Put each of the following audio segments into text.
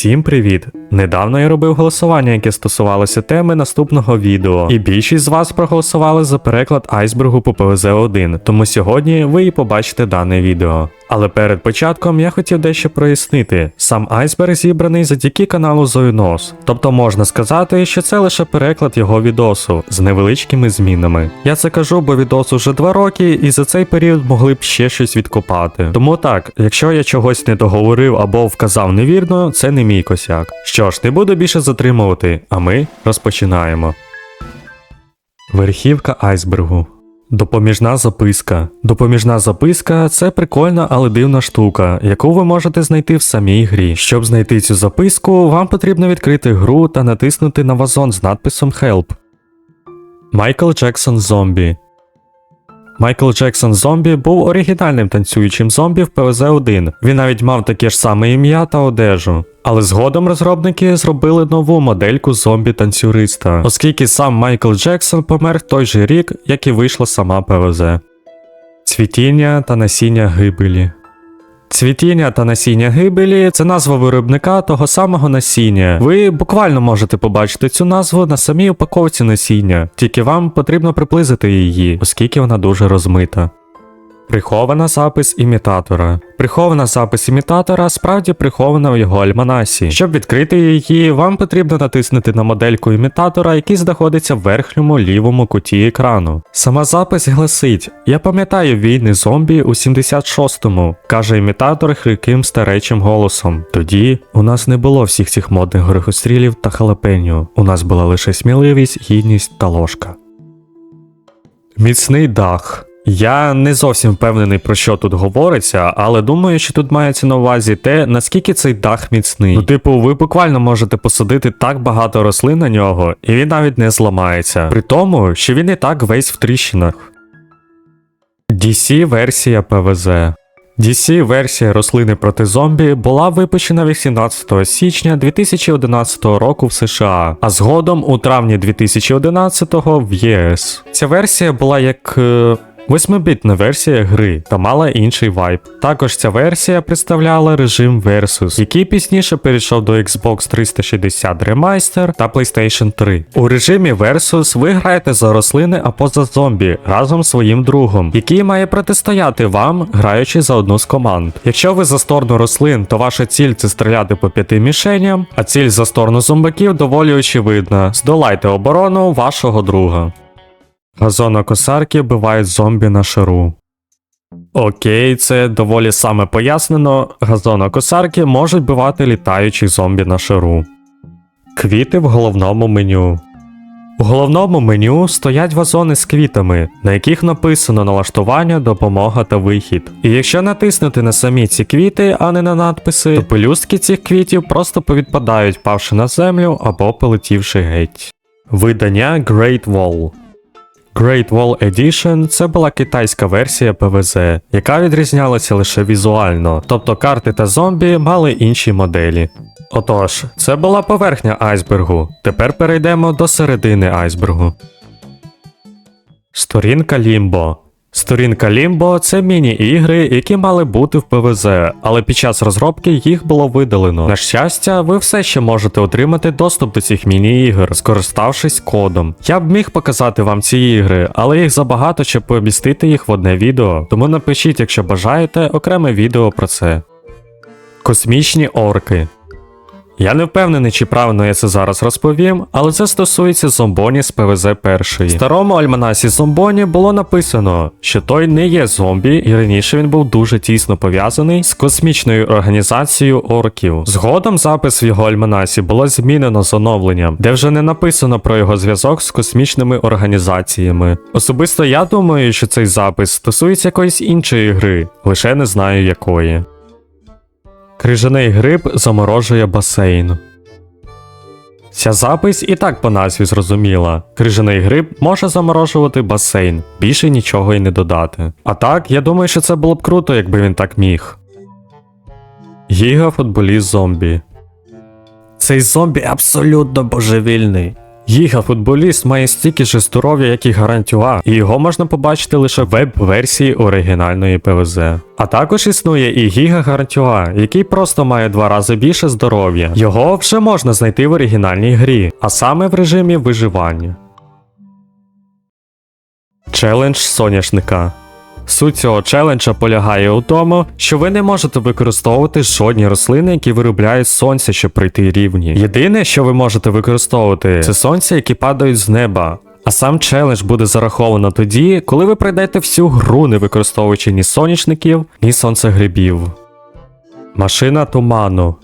Всім привіт! Недавно я робив голосування, яке стосувалося теми наступного відео, і більшість з вас проголосували за переклад айсбергу по ПВЗ 1, тому сьогодні ви і побачите дане відео. Але перед початком я хотів дещо прояснити: сам айсберг зібраний завдяки каналу Зоюнос, тобто можна сказати, що це лише переклад його відосу з невеличкими змінами. Я це кажу, бо відос уже 2 роки, і за цей період могли б ще щось відкопати. Тому так, якщо я чогось не договорив або вказав невірно, це не мій косяк. Що ж, не буду більше затримувати, а ми розпочинаємо. Верхівка айсбергу. Допоміжна записка. Допоміжна записка це прикольна, але дивна штука, яку ви можете знайти в самій грі. Щоб знайти цю записку, вам потрібно відкрити гру та натиснути на вазон з надписом Help. Майкл Джексон Зомбі. Майкл Джексон Зомбі був оригінальним танцюючим зомбі в ПВЗ 1. Він навіть мав таке ж саме ім'я та одежу. Але згодом розробники зробили нову модельку зомбі-танцюриста, оскільки сам Майкл Джексон помер в той же рік, як і вийшла сама ПВЗ. Цвітіння та насіння гибелі. Цвітіння та насіння гибелі це назва виробника того самого насіння. Ви буквально можете побачити цю назву на самій упаковці насіння, тільки вам потрібно приблизити її, оскільки вона дуже розмита. Прихована запис імітатора. Прихована запис імітатора справді прихована в його альманасі. Щоб відкрити її, вам потрібно натиснути на модельку імітатора, який знаходиться в верхньому лівому куті екрану. Сама запис гласить: Я пам'ятаю війни зомбі у 76-му, каже імітатор хриким старечим голосом. Тоді у нас не було всіх цих модних горохострілів та халапеньо. У нас була лише сміливість, гідність та ложка. Міцний дах. Я не зовсім впевнений про що тут говориться, але думаю, що тут мається на увазі те, наскільки цей дах міцний. Ну, типу, ви буквально можете посадити так багато рослин на нього, і він навіть не зламається. При тому, що він і так весь в тріщинах. DC версія ПВЗ. DC версія рослини проти зомбі була випущена 18 січня 2011 року в США, а згодом у травні 2011 в ЄС. Ця версія була як. Е, Восьмибітна версія гри та мала інший вайб. Також ця версія представляла режим Versus, який пізніше перейшов до Xbox 360 Remaster та PlayStation 3. У режимі Versus ви граєте за рослини або за зомбі разом з своїм другом, який має протистояти вам, граючи за одну з команд. Якщо ви за сторону рослин, то ваша ціль це стріляти по п'яти мішеням, а ціль за сторону зомбаків доволі очевидна. Здолайте оборону вашого друга. Газонокосарки вбивають зомбі на шару. Окей, це доволі саме пояснено. Газонокосарки можуть вбивати літаючих зомбі на шару. Квіти в головному меню. У головному меню стоять вазони з квітами, на яких написано налаштування, допомога та вихід. І якщо натиснути на самі ці квіти, а не на надписи, то пелюстки цих квітів просто повідпадають, павши на землю або полетівши геть. Видання Great Wall Great Wall Edition це була китайська версія ПВЗ, яка відрізнялася лише візуально, тобто карти та зомбі мали інші моделі. Отож, це була поверхня айсбергу. Тепер перейдемо до середини айсбергу. Сторінка Лімбо. Сторінка Лімбо це міні-ігри, які мали бути в ПВЗ, але під час розробки їх було видалено. На щастя, ви все ще можете отримати доступ до цих міні-ігор, скориставшись кодом. Я б міг показати вам ці ігри, але їх забагато, щоб помістити їх в одне відео. Тому напишіть, якщо бажаєте, окреме відео про це. Космічні орки. Я не впевнений, чи правильно я це зараз розповім, але це стосується зомбоні з ПВЗ першої. В старому альманасі зомбоні було написано, що той не є зомбі, і раніше він був дуже тісно пов'язаний з космічною організацією орків. Згодом запис в його альманасі було змінено з оновленням, де вже не написано про його зв'язок з космічними організаціями. Особисто я думаю, що цей запис стосується якоїсь іншої гри, лише не знаю якої. Крижаний гриб заморожує басейн. Ця запис і так по назві зрозуміла. Крижаний гриб може заморожувати басейн, більше нічого й не додати. А так, я думаю, що це було б круто, якби він так міг. Гіга футболіст зомбі. Цей зомбі абсолютно божевільний. Гіга-футболіст має стільки ж здоров'я, як і гарантюа, і його можна побачити лише в веб-версії оригінальної ПВЗ. А також існує і Гіга Гарантюа, який просто має два рази більше здоров'я. Його вже можна знайти в оригінальній грі, а саме в режимі виживання. Челендж соняшника. Суть цього челенджа полягає у тому, що ви не можете використовувати жодні рослини, які виробляють сонця, щоб пройти рівні. Єдине, що ви можете використовувати, це сонця, які падають з неба. А сам челендж буде зараховано тоді, коли ви пройдете всю гру, не використовуючи ні сонячників, ні сонцегрибів. Машина туману.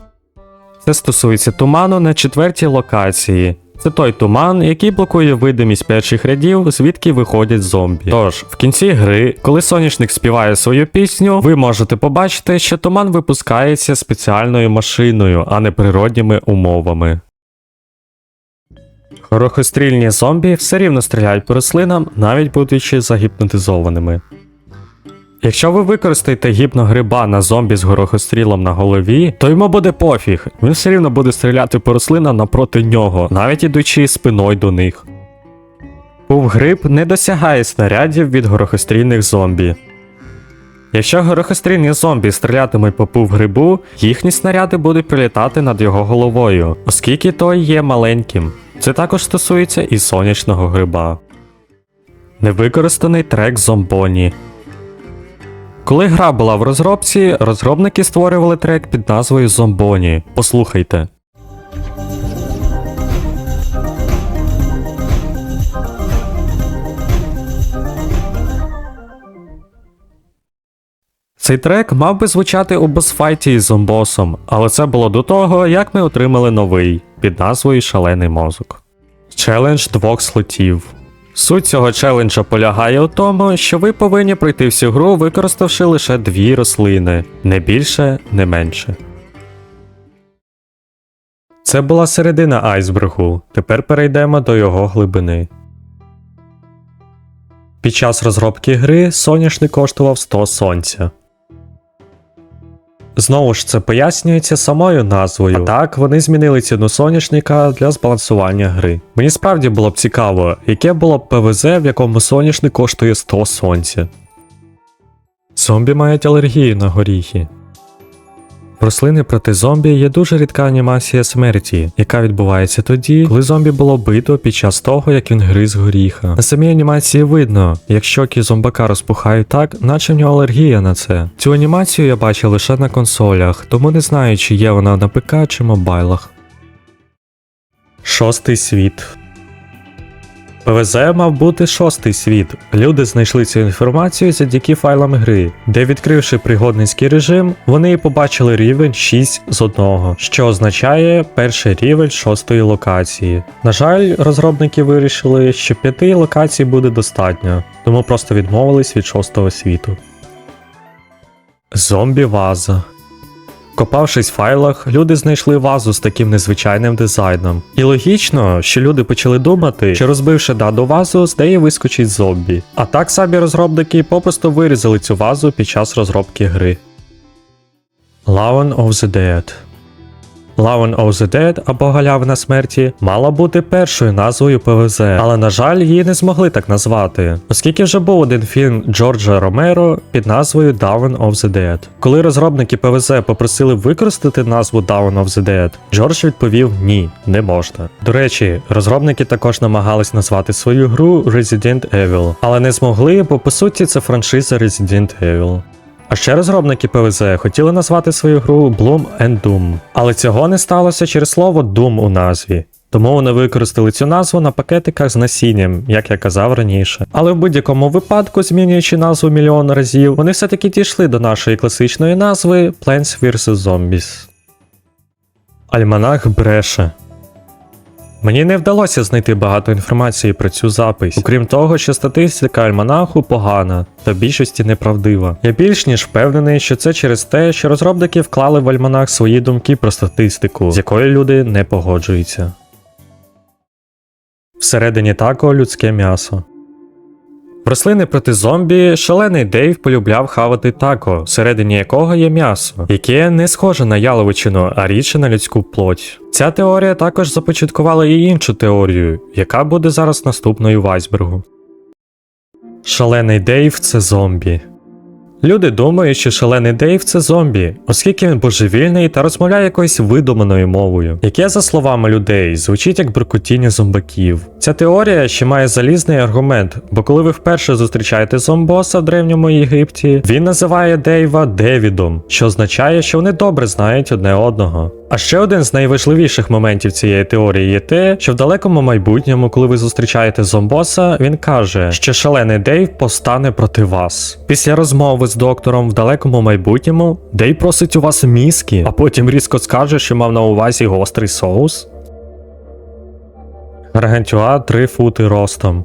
Це стосується туману на четвертій локації. Це той туман, який блокує видимість перших рядів, звідки виходять зомбі. Тож, в кінці гри, коли соняшник співає свою пісню, ви можете побачити, що туман випускається спеціальною машиною, а не природніми умовами. Горохострільні зомбі все рівно стріляють по рослинам, навіть будучи загіпнотизованими. Якщо ви використаєте гіпногриба на зомбі з горохострілом на голові, то йому буде пофіг, він все рівно буде стріляти по рослинам напроти нього, навіть ідучи спиною до них. Пув-гриб не досягає снарядів від горохострільних зомбі. Якщо горохострільні зомбі стрілятимуть по пув-грибу, їхні снаряди будуть прилітати над його головою, оскільки той є маленьким. Це також стосується і сонячного гриба. Невикористаний трек зомбоні. Коли гра була в розробці, розробники створювали трек під назвою Зомбоні. Послухайте. Цей трек мав би звучати у босфайті із зомбосом, але це було до того, як ми отримали новий під назвою Шалений мозок. Челендж двох слотів. Суть цього челенджа полягає у тому, що ви повинні пройти всю гру, використавши лише дві рослини, не більше, не менше. Це була середина айсбергу. Тепер перейдемо до його глибини. Під час розробки гри соняшник коштував 100 сонця. Знову ж це пояснюється самою назвою. А так, вони змінили ціну соняшника для збалансування гри. Мені справді було б цікаво, яке було б ПВЗ, в якому соняшник коштує 100 сонця. Зомбі мають алергію на горіхи. Рослини проти зомбі є дуже рідка анімація смерті, яка відбувається тоді, коли зомбі було бито під час того, як він гриз горіха. На самій анімації видно, як щоки зомбака розпухають так, наче в нього алергія на це. Цю анімацію я бачив лише на консолях, тому не знаю, чи є вона на ПК чи мобайлах. Шостий світ. ПВЗ мав бути шостий світ. Люди знайшли цю інформацію завдяки файлам гри, де відкривши пригодницький режим, вони побачили рівень 6 з 1, що означає перший рівень шостої локації. На жаль, розробники вирішили, що п'яти локацій буде достатньо, тому просто відмовились від шостого світу. Зомбі ваза. Копавшись в файлах, люди знайшли вазу з таким незвичайним дизайном. І логічно, що люди почали думати, що розбивши дану вазу, з неї вискочить зомбі. А так самі розробники попросту вирізали цю вазу під час розробки гри. Lawn of the Dead Lawn of the Dead або Галявина смерті мала бути першою назвою ПВЗ, але на жаль, її не змогли так назвати, оскільки вже був один фільм Джорджа Ромеро під назвою Dawn of the Dead. Коли розробники ПВЗ попросили використати назву Dawn of the Dead, Джордж відповів ні, не можна. До речі, розробники також намагались назвати свою гру Resident Evil, але не змогли, бо по суті це франшиза Resident Evil. А ще розробники ПВЗ хотіли назвати свою гру Bloom and Doom, але цього не сталося через слово Doom у назві. Тому вони використали цю назву на пакетиках з насінням, як я казав раніше. Але в будь-якому випадку, змінюючи назву мільйон разів, вони все-таки дійшли до нашої класичної назви Plants vs. Zombies. Альманах бреше. Мені не вдалося знайти багато інформації про цю запись, окрім того, що статистика альманаху погана та в більшості неправдива. Я більш ніж впевнений, що це через те, що розробники вклали в альманах свої думки про статистику, з якою люди не погоджуються. Всередині тако людське м'ясо. В рослини проти зомбі шалений Дейв полюбляв хавати тако, всередині якого є м'ясо, яке не схоже на яловичину, а рідше на людську плоть. Ця теорія також започаткувала і іншу теорію, яка буде зараз наступною в айсбергу. Шалений Дейв це зомбі. Люди думають, що шалений Дейв це зомбі, оскільки він божевільний та розмовляє якоюсь видуманою мовою, яке, за словами людей, звучить як буркотіння зомбаків. Ця теорія ще має залізний аргумент, бо коли ви вперше зустрічаєте зомбоса в древньому Єгипті, він називає Дейва Девідом, що означає, що вони добре знають одне одного. А ще один з найважливіших моментів цієї теорії є те, що в далекому майбутньому, коли ви зустрічаєте зомбоса, він каже, що шалений Дейв постане проти вас. Після розмови з доктором в далекому майбутньому Дейв просить у вас мізки, а потім різко скаже, що мав на увазі гострий соус. Гаргантюа 3 фути ростом.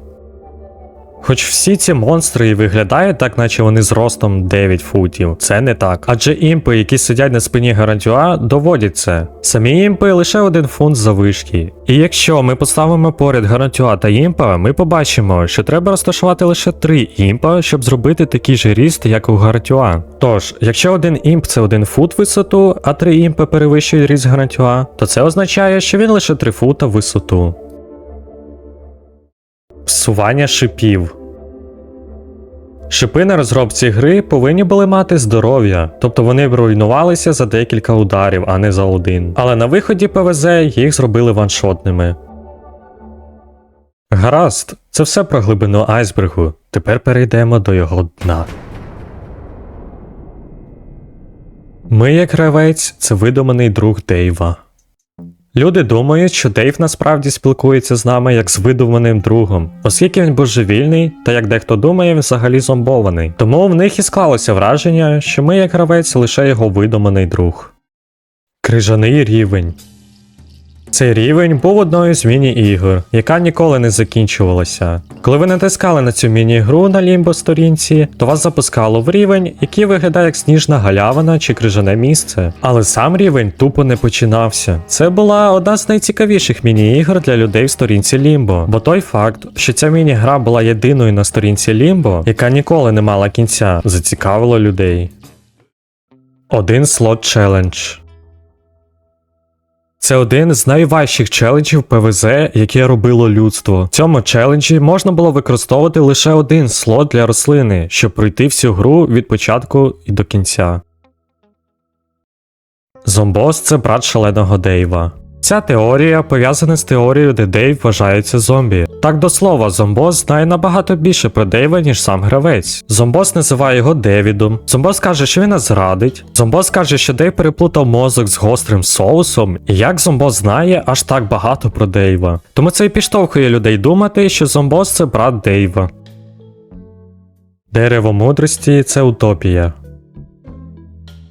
Хоч всі ці монстри і виглядають так, наче вони з ростом 9 футів. Це не так. Адже імпи, які сидять на спині Гарантюа, доводять це. Самі імпи лише один фунт завишки. І якщо ми поставимо поряд Гарантюа та імпа, ми побачимо, що треба розташувати лише три імпа, щоб зробити такий же ріст, як у Гарантюа. Тож, якщо один імп це один фут висоту, а три імпи перевищують ріст Гарантюа, то це означає, що він лише 3 фута висоту. Всування шипів. Шипи на розробці гри повинні були мати здоров'я, тобто вони б руйнувалися за декілька ударів, а не за один. Але на виході ПВЗ їх зробили ваншотними. Гаразд, це все про глибину айсбергу. Тепер перейдемо до його дна. Ми, як гравець, це видуманий друг Дейва. Люди думають, що Дейв насправді спілкується з нами як з видуманим другом, оскільки він божевільний, та як дехто думає, взагалі зомбований. Тому в них і склалося враження, що ми, як гравець, лише його видуманий друг. Крижаний рівень. Цей рівень був одною з міні-ігор, яка ніколи не закінчувалася. Коли ви натискали на цю міні-гру на лімбо сторінці, то вас запускало в рівень, який виглядає як сніжна галявина чи крижане місце. Але сам рівень тупо не починався. Це була одна з найцікавіших міні-ігор для людей в сторінці Лімбо, бо той факт, що ця міні-гра була єдиною на сторінці Лімбо, яка ніколи не мала кінця, зацікавило людей. Один слот челендж. Це один з найважчих челенджів ПВЗ, яке робило людство. В цьому челенджі можна було використовувати лише один слот для рослини, щоб пройти всю гру від початку і до кінця. Зомбос це брат шаленого Дейва. Ця теорія пов'язана з теорією, де Дейв вважається зомбі. Так до слова, Зомбос знає набагато більше про Дейва, ніж сам гравець. Зомбос називає його Девідом. Зомбос каже, що він нас зрадить. Зомбос каже, що Дейв переплутав мозок з гострим соусом. І як Зомбос знає аж так багато про Дейва. Тому це і підштовхує людей думати, що Зомбос це брат Дейва. Дерево мудрості це утопія.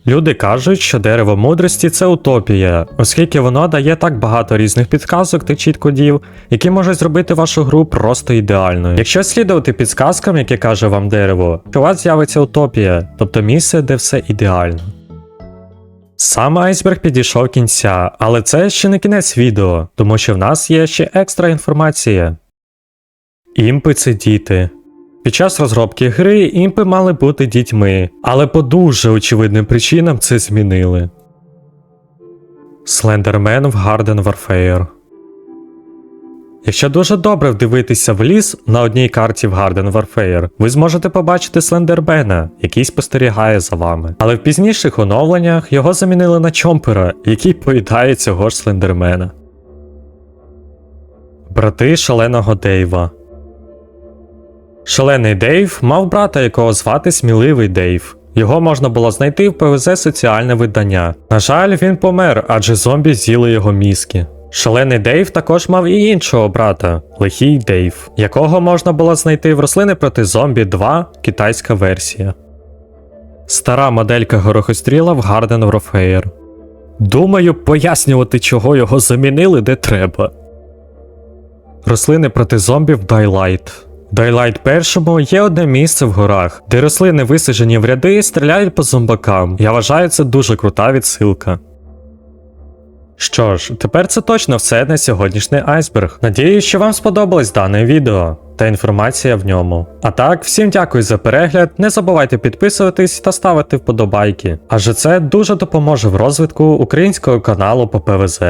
Люди кажуть, що дерево мудрості це утопія, оскільки воно дає так багато різних підказок та чіткодів, які можуть зробити вашу гру просто ідеальною. Якщо слідувати підсказкам, які каже вам дерево, то у вас з'явиться утопія, тобто місце, де все ідеально. Сам айсберг підійшов кінця, але це ще не кінець відео, тому що в нас є ще екстра інформація. Імпи це діти. Під час розробки гри імпи мали бути дітьми, але по дуже очевидним причинам це змінили. Слендермен в Garden Warfare Якщо дуже добре вдивитися в ліс на одній карті в Garden Warfare, ви зможете побачити Слендермена, який спостерігає за вами. Але в пізніших оновленнях його замінили на Чомпера, який поїдає цього ж Слендермена. Брати шаленого Дейва Шалений Дейв мав брата, якого звати Сміливий Дейв. Його можна було знайти в ПВЗ соціальне видання. На жаль, він помер, адже зомбі з'їли його мізки. Шалений Дейв також мав і іншого брата, лихий Дейв, якого можна було знайти в рослини проти зомбі 2 китайська версія. Стара моделька горохостріла в Garden Warfare. Думаю, пояснювати, чого його замінили, де треба. Рослини проти зомбів Daylight. Daylight першому є одне місце в горах, де рослини висаджені в ряди стріляють по зомбакам. Я вважаю це дуже крута відсилка. Що ж, тепер це точно все на сьогоднішній айсберг. Надіюсь, що вам сподобалось дане відео. та інформація в ньому. А так, всім дякую за перегляд. Не забувайте підписуватись та ставити вподобайки, адже це дуже допоможе в розвитку українського каналу по ПВЗ.